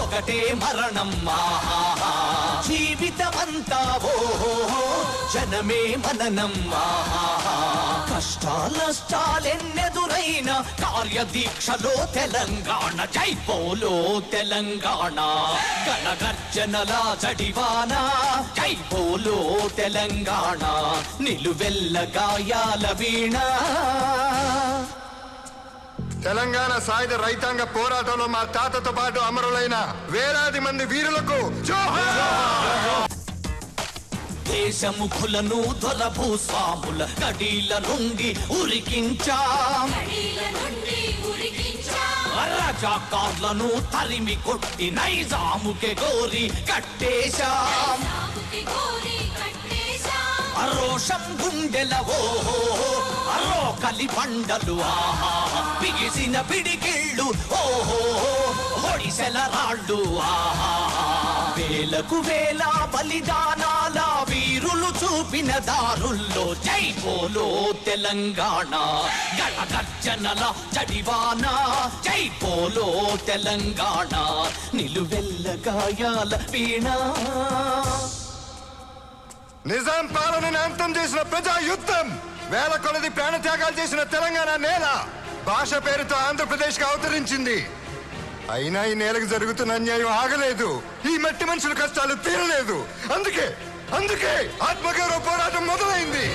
ఒకటే మరణం ఆహాహా. జీవితమంతా ఓహో జనమే మననం ఆహాహా. కష్టాలష్టాలెన్నెదురైన కార్యదీక్షలో తెలంగాణ జై పోలో తెలంగాణ గణగర్జనల జడివాన జై పోలో తెలంగాణ నిలువెల్ల గాయాల వీణ తెలంగాణ సాయుధ రైతాంగ పోరాటంలో మా తాతతో పాటు అమరులైన వేలాది మంది వీరులకు దేశముఖులను దొర భూస్వాముల కడీల నుండి ఉరికించాం. రజాకార్లను తరిమి కొట్టి నైజాముకే గోరి కట్టేశాం. అరోషం గుండెల ఓహో అరో కలి పండలు ఆహా. బిగిసిన పిడికిళ్ళు. ఓహో ఒడిసెల రాళ్ళు. ఆహా వేలకు వేల బలిదానాల వీరులు చూపిన దారుల్లో జై పోలో తెలంగాణ. గణగర్జనల చడివాన జై పోలో తెలంగాణ. నిలువెల్ల గాయాల వీణ. నిజాం పాలనని అంతం చేసిన ప్రజా యుద్ధం వేల కొలది ప్రాణత్యాగాలు చేసిన తెలంగాణ నేల. భాష పేరుతో ఆంధ్రప్రదేశ్కి అవతరించింది. అయినా ఈ నేలకు జరుగుతున్న అన్యాయం ఆగలేదు. ఈ మట్టి మనుషుల కష్టాలు తీరలేదు. అందుకే అందుకే ఆత్మగౌరవ పోరాటం మొదలైంది.